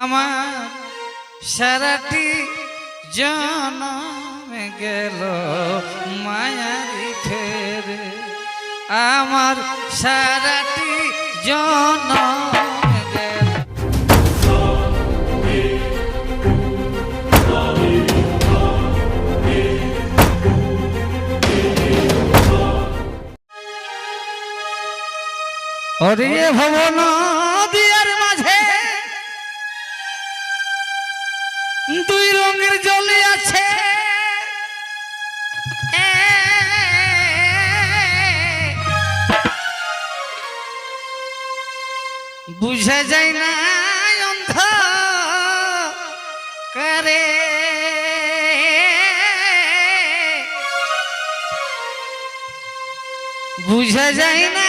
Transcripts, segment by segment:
আমার সারাটি জনমে গেল মায়ারি ফেরে। আমার সারাটি জনমে হরিয়ে ভবন রঙের জলে আছে। বুঝা যায় না অন্ধ করে বুঝা যায় না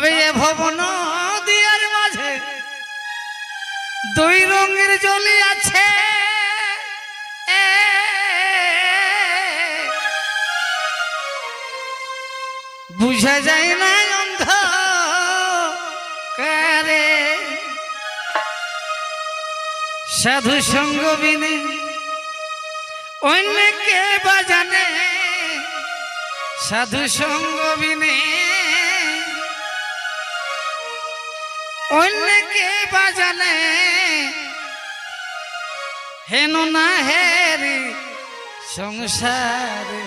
তবে এ ভবন দিয়ার মাঝে দুই রঙের জলি আছে। বুঝা যায় না অন্ধ কারে সাধু সঙ্গ বিনে অন্যকে বাজানে। সাধু সঙ্গ বিনে অন্যকে বাজানে, হেন না হেরি সংসারে,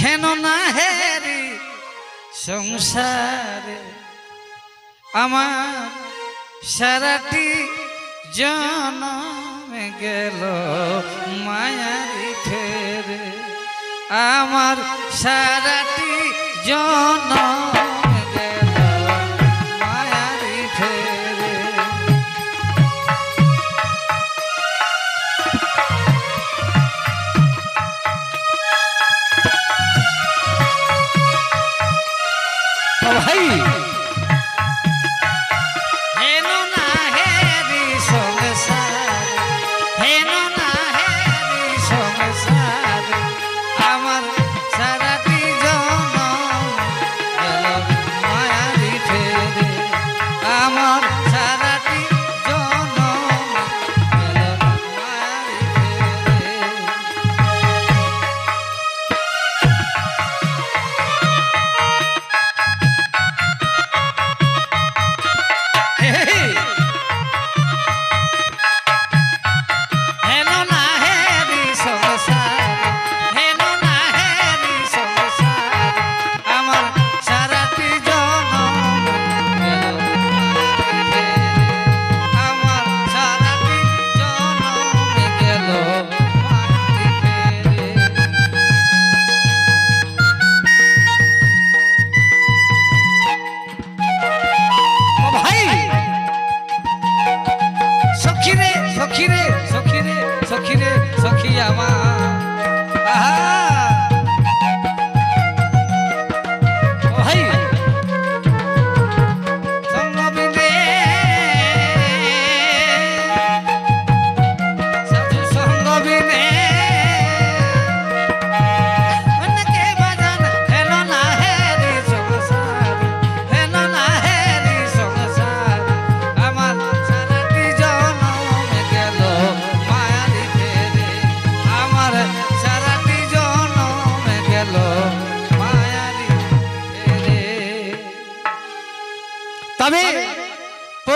হেন না হেরি সংসারে। আমার সারাটি জনমে গেল মায়ারি ফেরে। আমার সারাটি জনমে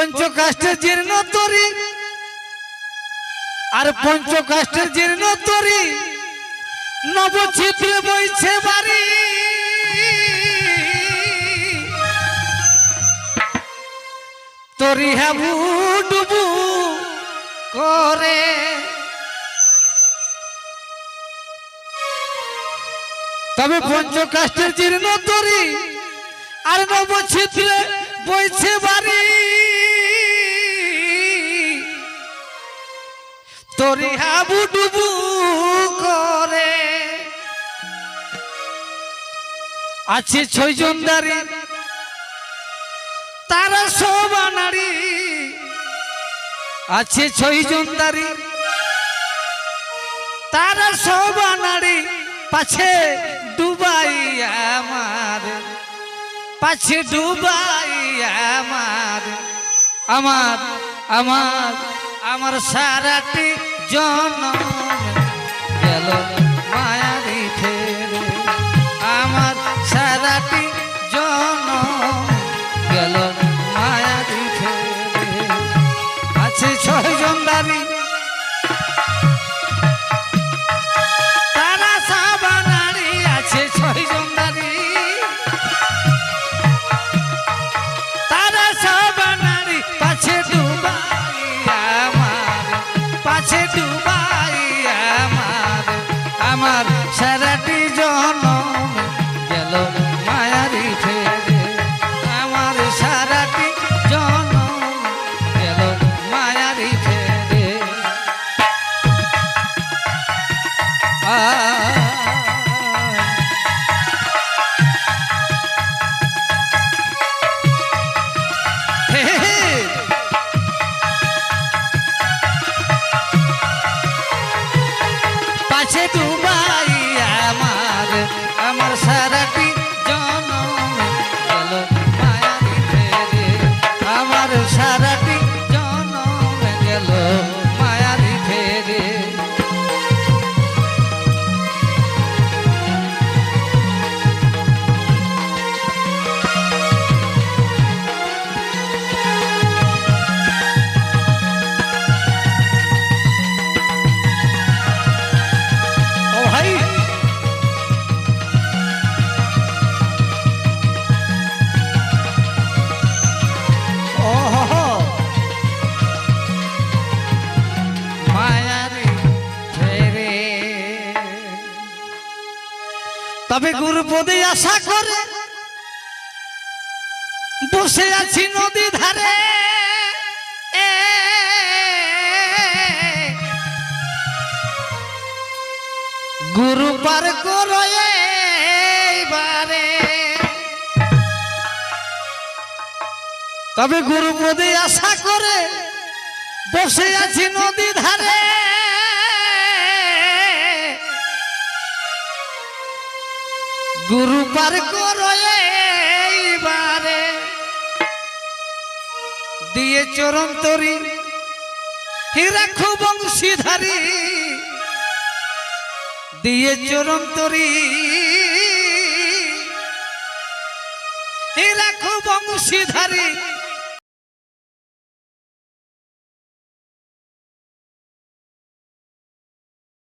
পঞ্চকাষ্ঠের জীর্ণ তরি। আর পঞ্চকাষ্ঠের জীর্ণ তরি। নবচিত্রে বইছে বাড়ি। তরি হাবু ডুবু করে। তবে পঞ্চ পঞ্চকাষ্ঠের জীর্ণ তরি। আর নবচিত্রে বইছে বাড়ি। তরি হাবু ডুবু করে। আছে ছয়জন দাঁড়ি তারা সব নারী। আছে ছয়জন দাঁড়ি তারা সব নারী। পাছে ডুবাই আমার, পাছে ডুবাই আমার। আমার আমার আমার সারাটি জনম গেল সারাটি জনম গেল মায়ারি ফেরে আমার সারাটি জনম গেল মায়ারি ফেরে আ হে তবে গুরুপদে আশা করে বসে আছি নদী ধারে। গুরু পার করো তবে গুরু পদে আশা করে বসে আছি নদী ধারে। গুরু পার করো এইবারে। দিয়ে চরণ তরি হিরাখু বংশীধারী দিয়ে চরণ তরি রাখো বংশীধারী